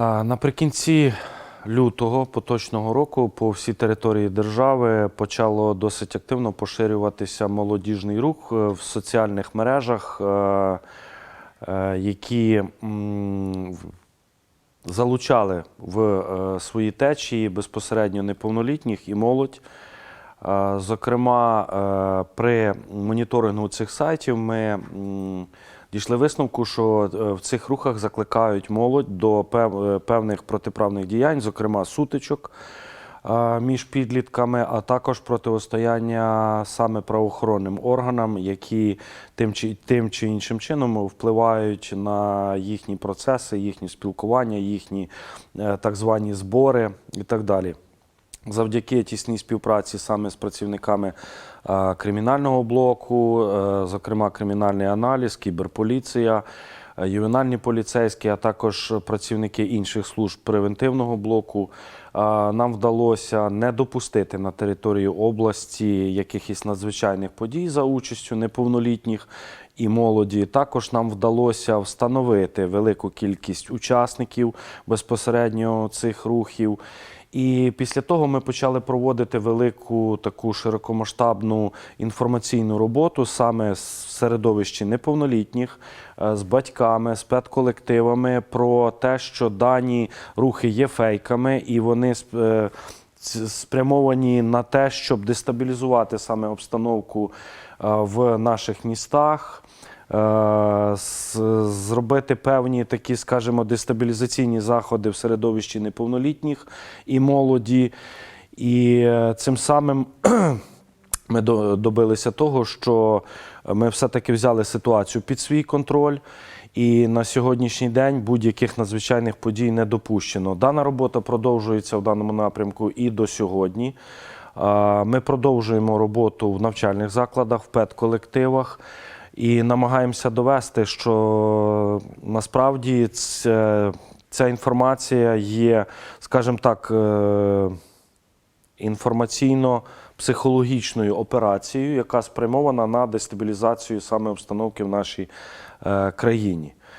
Наприкінці лютого поточного року по всій території держави почало досить активно поширюватися молодіжний рух е, в соціальних мережах, е, е, які залучали в свої течії безпосередньо неповнолітніх і молодь. Зокрема, е, при моніторингу цих сайтів ми дійшли висновку, що е, в цих рухах закликають молодь до е, певних протиправних діянь, зокрема сутичок між підлітками, а також протистояння саме правоохоронним органам, які тим чи, тим чи іншим чином впливають на їхні процеси, їхні спілкування, їхні так звані збори і так далі. Завдяки тісній співпраці саме з працівниками е, кримінального блоку, е, зокрема кримінальний аналіз, кіберполіція, е, ювенальні поліцейські, а також працівники інших служб превентивного блоку, нам вдалося не допустити на території області якихось надзвичайних подій за участю неповнолітніх і молоді. Також нам вдалося встановити велику кількість учасників безпосередньо цих рухів. І після того ми почали проводити велику таку широкомасштабну інформаційну роботу саме в середовищі неповнолітніх, е, з батьками, з педколективами про те, що дані рухи є фейками, і вони е, спрямовані на те, щоб дестабілізувати саме обстановку е, в наших містах. з- Зробити певні такі, скажімо, дестабілізаційні заходи в середовищі неповнолітніх і молоді. І е, цим самим ми добилися того, що ми все-таки взяли ситуацію під свій контроль. І на сьогоднішній день будь-яких надзвичайних подій не допущено. Дана робота продовжується в даному напрямку і до сьогодні. Ми продовжуємо роботу в навчальних закладах, в педколективах і намагаємося довести, що насправді ця, ця інформація є, скажімо так, е, інформаційно-психологічною операцією, яка спрямована на дестабілізацію саме обстановки в нашій е, країні.